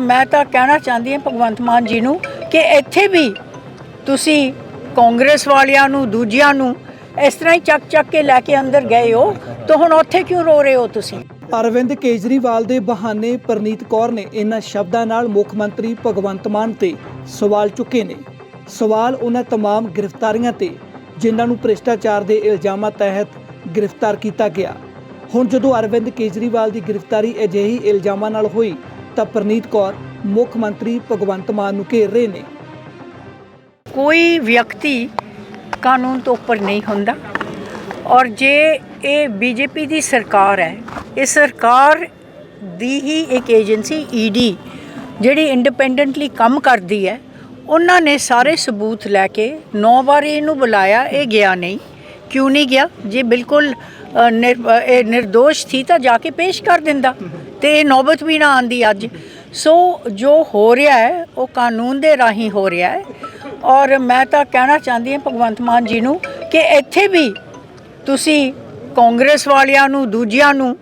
ਮੈਂ ਤਾਂ ਕਹਿਣਾ ਚਾਹੁੰਦੀ ਹਾਂ ਭਗਵੰਤ ਮਾਨ ਜੀ ਨੂੰ ਕਿ ਇੱਥੇ ਵੀ ਤੁਸੀਂ ਕਾਂਗਰਸ ਵਾਲਿਆਂ ਨੂੰ ਦੂਜਿਆਂ ਨੂੰ ਇਸ ਤਰ੍ਹਾਂ ਹੀ ਚੱਕ ਚੱਕ ਕੇ ਲੈ ਕੇ ਅੰਦਰ ਗਏ ਹੋ ਤਾਂ ਹੁਣ ਉੱਥੇ ਕਿਉਂ ਰੋ ਰਹੇ ਹੋ ਤੁਸੀਂ ਅਰਵਿੰਦ ਕੇਜਰੀਵਾਲ ਦੇ ਬਹਾਨੇ ਪ੍ਰਨੀਤ ਕੌਰ ਨੇ ਇਹਨਾਂ ਸ਼ਬਦਾਂ ਨਾਲ ਮੁੱਖ ਮੰਤਰੀ ਭਗਵੰਤ ਮਾਨ ਤੇ ਸਵਾਲ ਚੁੱਕੇ ਨੇ ਸਵਾਲ ਉਹਨਾਂ तमाम ਗ੍ਰਿਫਤਾਰੀਆਂ ਤੇ ਜਿਨ੍ਹਾਂ ਨੂੰ ਭ੍ਰਿਸ਼ਟਾਚਾਰ ਦੇ ਇਲਜ਼ਾਮਾਂ ਤਹਿਤ ਗ੍ਰਿਫਤਾਰ ਕੀਤਾ ਗਿਆ ਹੁਣ ਜਦੋਂ ਅਰਵਿੰਦ ਕੇਜਰੀਵਾਲ ਦੀ ਗ੍ਰਿਫਤਾਰੀ ਅਜਿਹੀ ਇਲਜ਼ਾਮਾਂ ਨਾਲ ਹੋਈ ਤਾਂ ਪ੍ਰਨੀਤ ਕੌਰ ਮੁੱਖ ਮੰਤਰੀ ਭਗਵੰਤ ਮਾਨ ਨੂੰ ਘੇਰ ਰਹੇ ਨੇ। ਕੋਈ ਵਿਅਕਤੀ ਕਾਨੂੰਨ ਤੋਂ ਉੱਪਰ ਨਹੀਂ ਹੁੰਦਾ ਔਰ ਜੇ ਇਹ ਬੀਜੇਪੀ ਦੀ ਸਰਕਾਰ ਹੈ ਇਹ ਸਰਕਾਰ ਦੀ ਹੀ ਇੱਕ ਏਜੰਸੀ ਈਡੀ ਜਿਹੜੀ ਇੰਡੀਪੈਂਡੈਂਟਲੀ ਕੰਮ ਕਰਦੀ ਹੈ ਉਹਨਾਂ ਨੇ ਸਾਰੇ ਸਬੂਤ ਲੈ ਕੇ ਨੌ ਵਾਰੀ ਇਹਨੂੰ ਬੁਲਾਇਆ ਇਹ ਗਿਆ ਨਹੀਂ। ਕਿਉਂ ਨਹੀਂ ਗਿਆ? ਜੇ ਬਿਲਕੁਲ ਅ, ਨਿਰ- ਇਹ નિર્ਦੋਸ਼ ਸੀ ਤਾਂ ਜਾ ਕੇ ਪੇਸ਼ ਕਰ ਦਿੰਦਾ। ਤੇ ਨੌਬਤ ਵੀ ਨਾ ਆਂਦੀ ਅੱਜ। ਸੋ ਜੋ ਹੋ ਰਿਹਾ ਹੈ ਉਹ ਕਾਨੂੰਨ ਦੇ ਰਾਹੀਂ ਹੋ ਰਿਹਾ ਹੈ। ਔਰ ਮੈਂ ਤਾਂ ਕਹਿਣਾ ਚਾਹੁੰਦੀ ਹਾਂ ਭਗਵੰਤ ਮਾਨ ਜੀ ਨੂੰ ਕਿ ਇੱਥੇ ਵੀ ਤੁਸੀਂ ਕਾਂਗਰਸ ਵਾਲਿਆਂ ਨੂੰ ਦੂਜਿਆਂ ਨੂੰ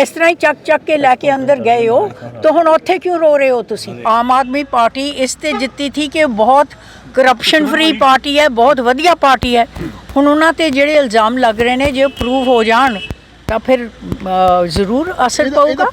ਇਸ ਤਰ੍ਹਾਂ ਹੀ ਚੱਕ ਚੱਕ ਕੇ ਲੈ ਕੇ ਅੰਦਰ ਗਏ ਹੋ ਤਾਂ ਹੁਣ ਉੱਥੇ ਕਿਉਂ ਰੋ ਰਹੇ ਹੋ ਤੁਸੀਂ? ਆਮ ਆਦਮੀ ਪਾਰਟੀ ਇਸ ਤੇ ਜਿੱਤੀ ਥੀ ਕਿ ਬਹੁਤ ਕਰਪਸ਼ਨ ਫਰੀ ਪਾਰਟੀ ਹੈ ਬਹੁਤ ਵਧੀਆ ਪਾਰਟੀ ਹੈ। ਹੁਣ ਉਹਨਾਂ ਤੇ ਜਿਹੜੇ ਇਲਜ਼ਾਮ ਲੱਗ ਰਹੇ ਨੇ ਜੇ ਪ੍ਰੂਵ ਹੋ ਜਾਣ ਤਾਂ ਫਿਰ ਜ਼ਰੂਰ ਅਸਰ ਪਊਗਾ।